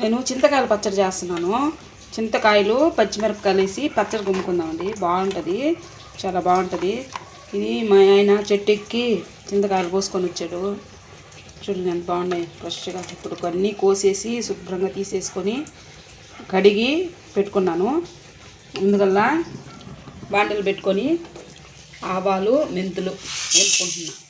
నేను చింతకాయలు పచ్చడి చేస్తున్నాను. చింతకాయలు పచ్చిమిరపకాయలు వేసి పచ్చడి గుమ్ముకుందామండి బాగుంటుంది. చాలా బాగుంటుంది. ఇది మా ఆయన చెట్టు ఎక్కి చింతకాయలు పోసుకొని వచ్చాడు. చూడండి ఎంత బాగున్నాయి. ఫ్రెష్గా ఇప్పుడు కొన్ని కోసేసి శుభ్రంగా తీసేసుకొని కడిగి పెట్టుకున్నాను. అందువల్ల బాండలు పెట్టుకొని ఆవాలు మెంతులు వేసుకుంటున్నాను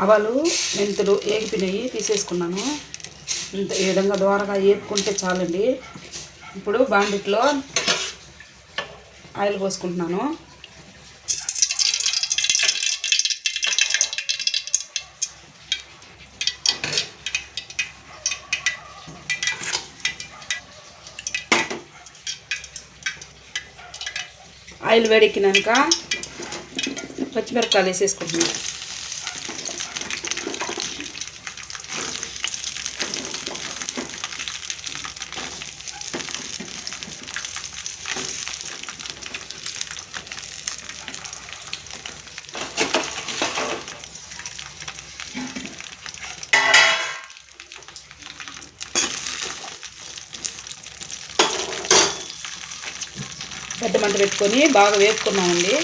ఆవాలు మెంతులు ఏగిపోయినాయి తీసేసుకున్నాను. ఇంత ఈ విధంగా దోరగా ఏపుకుంటే చాలండి. ఇప్పుడు బాండిట్లో ఆయిల్ పోసుకుంటున్నాను. ఆయిల్ వేడెక్కినాక పచ్చిమిరపకాయలు వేసేసుకుంటున్నాను. పెద్ద మంట పెట్టుకొని బాగా వేపుకున్నామండి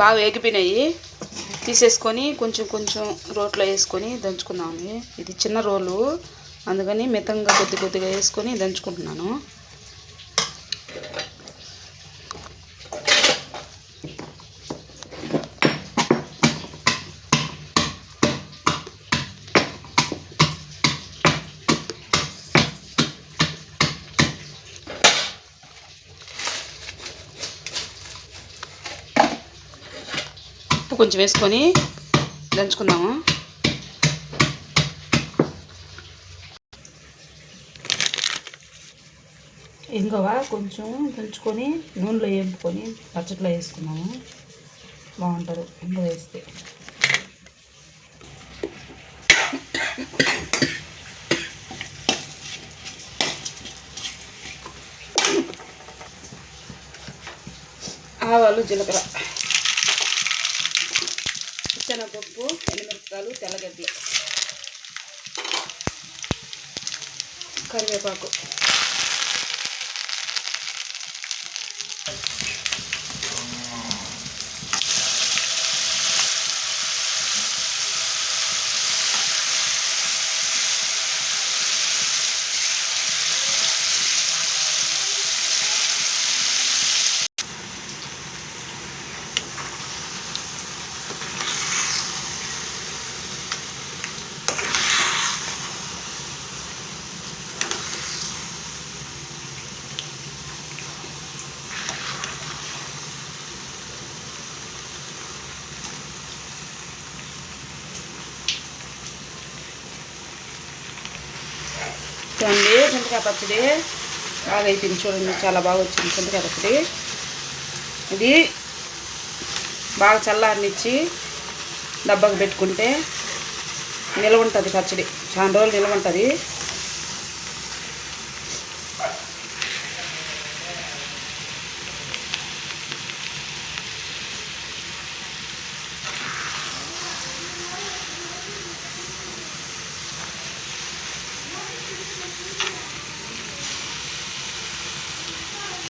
బాగా వేగిపోయినాయి. తీసేసుకొని కొంచెం కొంచెం రోట్లో వేసుకొని దంచుకున్నామండి. ఇది చిన్న రోలు. అందుకని మితంగా కొద్ది కొద్దిగా వేసుకొని దంచుకుంటున్నాను. ఉప్పు కొంచెం వేసుకొని దంచుకుందాము. ఇంకవ కొంచెం దంచుకొని నూనెలో వేపుకొని పచ్చట్లో వేసుకున్నాము. బాగుంటుంది ఇంకో వేస్తే. ఆవాలు జీలకర్ర. శనగపప్పు ఎండుమిరపకాయలు తెల్లగడ్డలు కరివేపాకు. చూడండి చింతకాయ పచ్చడి. బాగా అయిపోయింది చూడండి చాలా బాగా వచ్చింది చింతకాయ పచ్చడి. ఇది బాగా చల్లారనిచ్చి డబ్బాకు పెట్టుకుంటే నిల్వ ఉంటుంది పచ్చడి. చాలా రోజులు నిల్వ ఉంటుంది.